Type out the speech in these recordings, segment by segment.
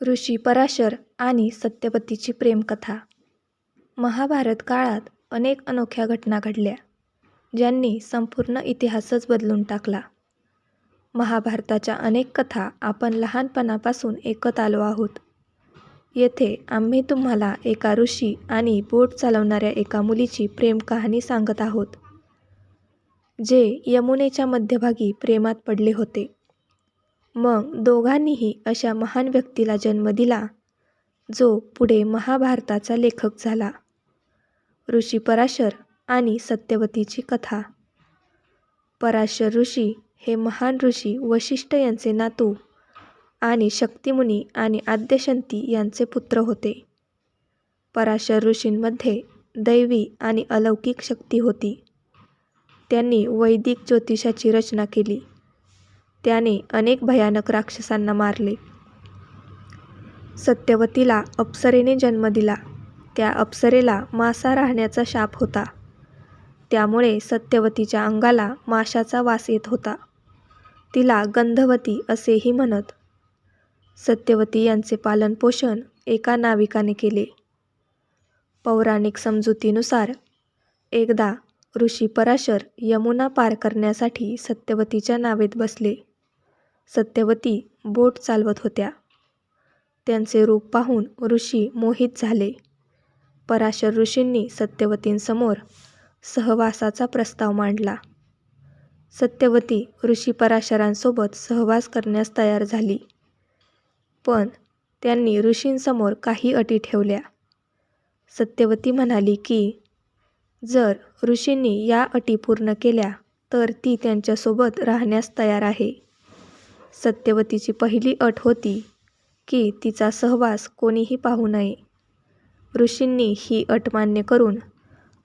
ऋषी पराशर आणि सत्यवतीची प्रेमकथा महाभारत काळात अनेक अनोख्या घटना घडल्या ज्यांनी संपूर्ण इतिहासच बदलून टाकला. महाभारताच्या अनेक कथा आपण लहानपणापासून ऐकत आलो आहोत. येथे आम्ही तुम्हाला एका ऋषी आणि बोट चालवणाऱ्या एका मुलीची प्रेमकहाणी सांगत आहोत, जे यमुनेच्या मध्यभागी प्रेमात पडले होते. मग दोघांनीही अशा महान व्यक्तीला जन्म दिला, जो पुढे महाभारताचा लेखक झाला. ऋषी पराशर आणि सत्यवतीची कथा पराशर ऋषी हे महान ऋषी वशिष्ठ यांचे नातू आणि शक्तिमुनी आणि आद्यशंती यांचे पुत्र होते. पराशर ऋषींमध्ये दैवी आणि अलौकिक शक्ती होती. त्यांनी वैदिक ज्योतिषाची रचना केली. त्याने अनेक भयानक राक्षसांना मारले. सत्यवतीला अप्सरेने जन्म दिला. त्या अप्सरेला मासा राहण्याचा शाप होता. त्यामुळे सत्यवतीच्या अंगाला माशाचा वास येत होता. तिला गंधवती असेही म्हणत. सत्यवती यांचे पालनपोषण एका नाविकाने केले. पौराणिक समजुतीनुसार एकदा ऋषी पराशर यमुना पार करण्यासाठी सत्यवतीच्या नावेत बसले. सत्यवती बोट चालवत होत्या. त्यांचे रूप पाहून ऋषी मोहित झाले. पराशर ऋषींनी सत्यवतींसमोर सहवासाचा प्रस्ताव मांडला. सत्यवती ऋषी पराशरांसोबत सहवास करण्यास तयार झाली. पण त्यांनी ऋषींसमोर काही अटी ठेवल्या. सत्यवती म्हणाली की, जर ऋषींनी या अटी पूर्ण केल्या तर ती त्यांच्यासोबत राहण्यास तयार आहे. सत्यवतीची पहिली अट होती की तिचा सहवास कोणीही पाहू नये. ऋषींनी ही अट मान्य करून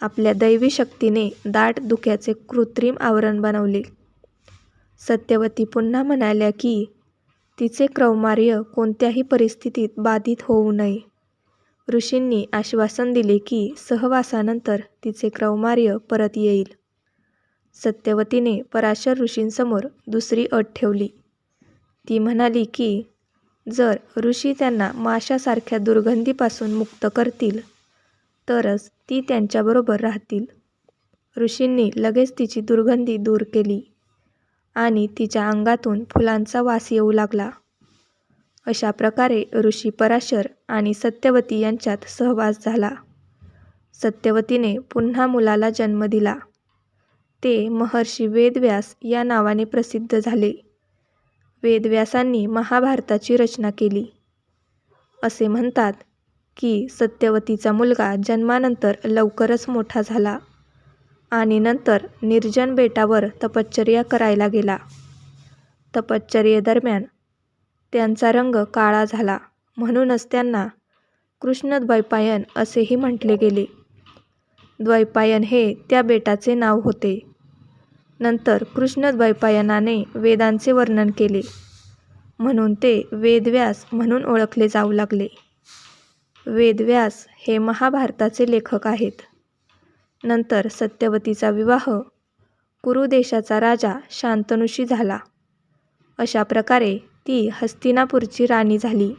आपल्या दैवी शक्तीने दाट धुक्याचे कृत्रिम आवरण बनवले. सत्यवती पुन्हा म्हणाल्या की, तिचे क्रौमार्य कोणत्याही परिस्थितीत बाधित होऊ नये. ऋषींनी आश्वासन दिले की सहवासानंतर तिचे क्रौमार्य परत येईल. सत्यवतीने पराशर ऋषींसमोर दुसरी अट ठेवली. ती म्हणाली की, जर ऋषी त्यांना माशासारख्या दुर्गंधीपासून मुक्त करतील तरच ती त्यांच्याबरोबर राहतील. ऋषींनी लगेच तिची दुर्गंधी दूर केली आणि तिच्या अंगातून फुलांचा वास येऊ लागला. अशा प्रकारे ऋषी पराशर आणि सत्यवती यांच्यात सहवास झाला. सत्यवतीने पुन्हा मुलाला जन्म दिला. ते महर्षी वेदव्यास या नावाने प्रसिद्ध झाले. वेदव्यासांनी महाभारताची रचना केली. असे म्हणतात की सत्यवतीचा मुलगा जन्मानंतर लवकरच मोठा झाला आणि नंतर निर्जन बेटावर तपश्चर्या करायला गेला. तपश्चर्येदरम्यान त्यांचा रंग काळा झाला म्हणूनच त्यांना कृष्णद्वैपायन असेही म्हटले गेले. द्वैपायन हे त्या बेटाचे नाव होते. नंतर कृष्णद्वैपायनाने वेदांचे वर्णन केले म्हणून ते वेदव्यास म्हणून ओळखले जाऊ लागले. वेदव्यास हे महाभारताचे लेखक आहेत. नंतर सत्यवतीचा विवाह कुरुदेशाचा राजा शांतनुशी झाला. अशा प्रकारे ती हस्तिनापूरची राणी झाली.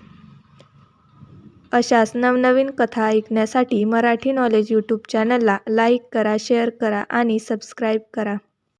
अशाच नवनवीन कथा ऐकण्यासाठी मराठी नॉलेज यूट्यूब चॅनलला लाईक करा, शेअर करा आणि सबस्क्राईब करा.